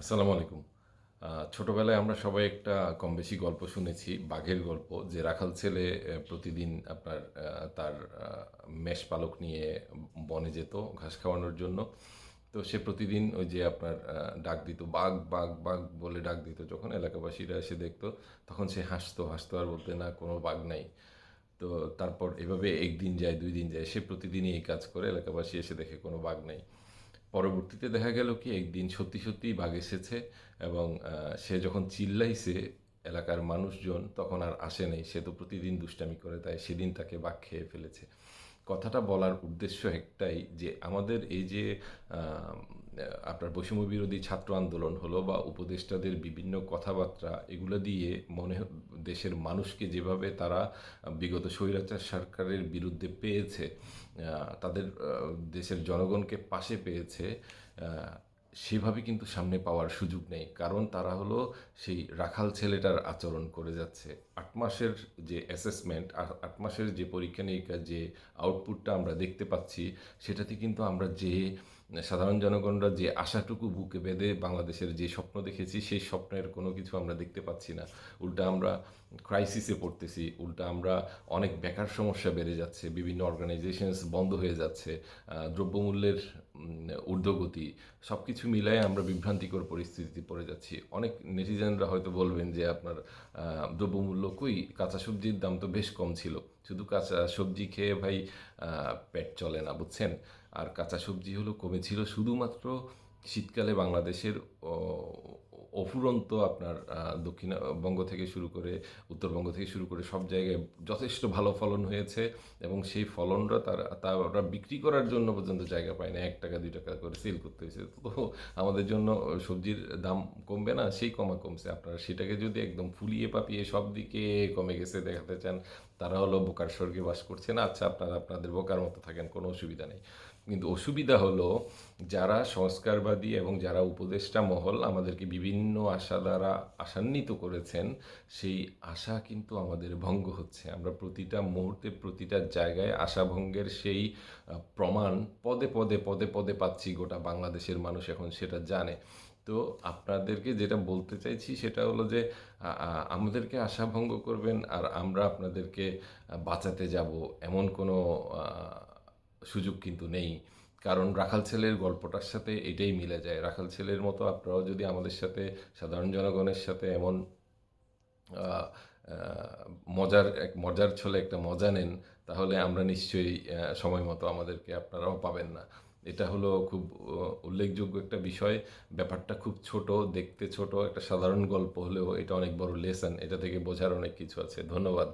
আসসালামু আলাইকুম। ছোটবেলায় আমরা সবাই একটা কম বেশি গল্প শুনেছি, বাঘের গল্প, যে রাখাল ছেলে প্রতিদিন আপনার তার মেষ পালক নিয়ে বনে যেত ঘাস খাওয়ানোর জন্য। তো সে প্রতিদিন ওই যে আপনার ডাক দিত, বাঘ বাঘ বাঘ বলে ডাক দিত যখন এলাকাবাসীরা এসে দেখতো, তখন সে হাসতো হাসতো আর বলতে, না, কোনো বাঘ নাই। তো তারপর এভাবে একদিন যায়, দুই দিন যায়, সে প্রতিদিনই এই কাজ করে, এলাকাবাসী এসে দেখে কোনো বাঘ নেই। পরবর্তীতে দেখা গেল কি, একদিন সত্যি সত্যিই বাঘ এসেছে এবং সে যখন চিল্লাইছে এলাকার মানুষজন, তখন আর আসে নাই। সে তো প্রতিদিন দুষ্টামি করে, তাই সেদিন তাকে বাঘ খেয়ে ফেলেছে। কথাটা বলার উদ্দেশ্য একটাই যে, আমাদের এই যে আপনার বৈষম্য বিরোধী ছাত্র আন্দোলন হলো বা উপদেষ্টাদের বিভিন্ন কথাবার্তা, এগুলো দিয়ে মনে দেশের মানুষকে যেভাবে তারা বিগত স্বৈরাচার সরকারের বিরুদ্ধে পেয়েছে তাদের দেশের জনগণকে পাশে পেয়েছে সেভাবে কিন্তু সামনে পাওয়ার সুযোগ নেই। কারণ তারা হলো সেই রাখাল ছেলেটার আচরণ করে যাচ্ছে। আট মাসের যে অ্যাসেসমেন্ট আর আট মাসের যে পরীক্ষা নিরীক্ষা যে আউটপুটটা আমরা দেখতে পাচ্ছি, সেটাতে কিন্তু আমরা যে সাধারণ জনগণরা যে আশাটুকু বুকে বেঁধে বাংলাদেশের যে স্বপ্ন দেখেছি, সেই স্বপ্নের কোনো কিছু আমরা দেখতে পাচ্ছি না। উল্টা আমরা ক্রাইসিসে পড়তেছি, উল্টা আমরা অনেক বেকার সমস্যা বেড়ে যাচ্ছে, বিভিন্ন অর্গানাইজেশনস বন্ধ হয়ে যাচ্ছে দ্রব্যমূল্যের ঊর্ধ্বগতি সব কিছু মিলায় আমরা বিভ্রান্তিকর পরিস্থিতিতে পড়ে যাচ্ছি। অনেক নেটিজেনরা হয়তো বলবেন যে আপনার দ্রব্যমূল্য কই? কাঁচা সবজির দাম তো বেশ কম ছিল। শুধু কাঁচা সবজি খেয়ে ভাই পেট চলে না, বুঝছেন? আর কাঁচা সবজি হলো কমেছিল শুধুমাত্র শীতকালে বাংলাদেশের অফুরন্ত আপনার দক্ষিণবঙ্গ থেকে শুরু করে উত্তরবঙ্গ থেকে শুরু করে সব জায়গায় যথেষ্ট ভালো ফলন হয়েছে এবং সেই ফলনটা তারা তারা বিক্রি করার জন্য পর্যন্ত জায়গা পায় না। এক টাকা, দুই টাকা করে সেল করতে হয়েছে। তো আমাদের জন্য সবজির দাম কমবে না, সেই কমা কমছে। আপনারা সেটাকে যদি একদম ফুলিয়ে পাপিয়ে সব দিকে কমে গেছে দেখাতে চান, তারা হলো বোকার স্বর্গে বাস করছে না। আচ্ছা আপনারা আপনাদের বোকার মতো থাকেন, কোনো অসুবিধা নেই। কিন্তু অসুবিধা হলো, যারা সংস্কারবাদী এবং যারা উপদেষ্টা মহল, আমাদেরকে বিভিন্ন আশা দ্বারা আশান্বিত করেছেন, সেই আশা কিন্তু আমাদের ভঙ্গ হচ্ছে। আমরা প্রতিটা মুহূর্তে, প্রতিটা জায়গায় আশাভঙ্গের সেই প্রমাণ পদে পদে পদে পদে পাচ্ছি, গোটা বাংলাদেশের মানুষ এখন সেটা জানে। তো আপনাদেরকে যেটা বলতে চাইছি সেটা হলো যে আমাদেরকে আশাভঙ্গ করবেন আর আমরা আপনাদেরকে বাঁচাতে যাব, এমন কোনো সুযোগ কিন্তু নেই। কারণ রাখাল ছেলের গল্পটার সাথে এটাই মিলে যায়। রাখাল ছেলের মতো আপনারাও যদি আমাদের সাথে, সাধারণ জনগণের সাথে এমন মজার এক, মজার ছলে একটা মজা নেন, তাহলে আমরা নিশ্চয়ই সময় মতো আমাদেরকে আপনারাও পাবেন না। এটা হলো খুব উল্লেখযোগ্য একটা বিষয়। ব্যাপারটা খুব ছোট, দেখতে ছোট, একটা সাধারণ গল্প হলেও এটা অনেক বড় লেসন এটা থেকে বোঝার অনেক কিছু আছে। ধন্যবাদ।